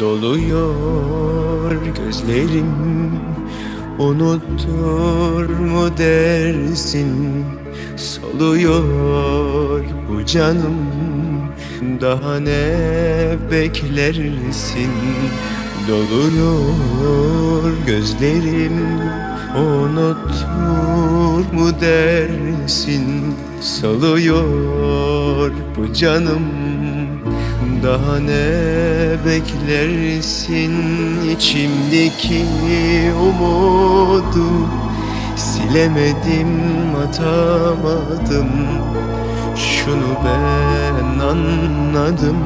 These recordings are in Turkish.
Doluyor gözlerim Unuttur mu dersin? Soluyor bu canım Daha ne beklersin? Doluyor gözlerim Unuttur mu dersin? Soluyor bu canım daha ne beklersin içimdeki umudu. Silemedim atamadım. Şunu ben anladım.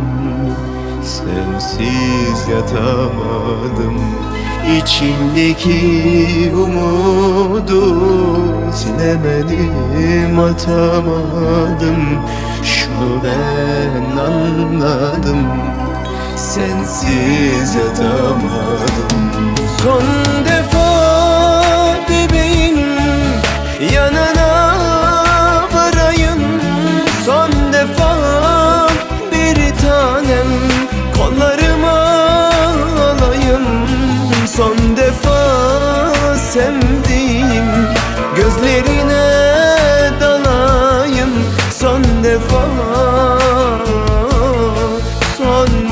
Sensiz yatamadım. İçimdeki umudu Silemedim atamadım. Şunu ben anladım. Sensiz yatamadım. Son defa bebeğim Yanına varayım. Son defa bir tanem Kollarıma alayım. Son defa sevdiğim Gözlerine dalayım. Son defa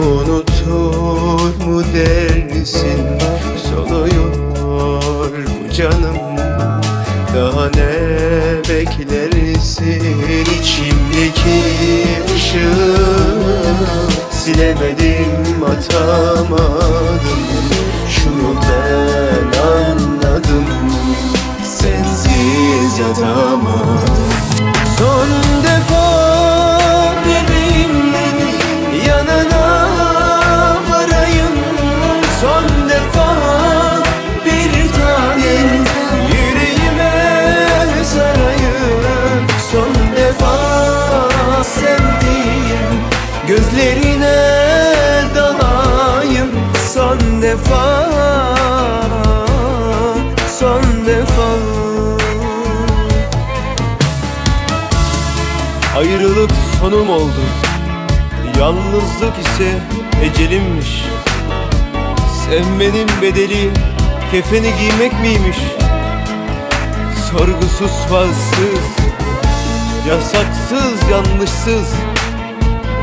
Unutur mu dersin? Soluyor bu canım. Daha ne beklersin? İçimdeki ışığı Silemedim atamadım Ayrılık sonum oldu. Yalnızlık ise ecelimmiş. Sevmenin bedeli kefeni giymek miymiş? Sorgusuz sualsiz Yasaksız yanlışsız.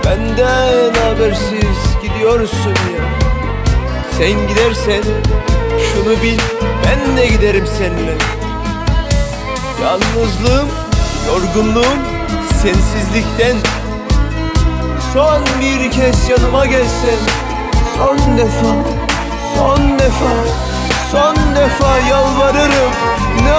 Benden habersiz gidiyorsun ya. Sen gidersen şunu bil ben de giderim seninle. Yalnızlığım, yorgunluğum, Sensizlikten Son bir kez yanıma gelsen Son defa Son defa Son defa yalvarırım. Ne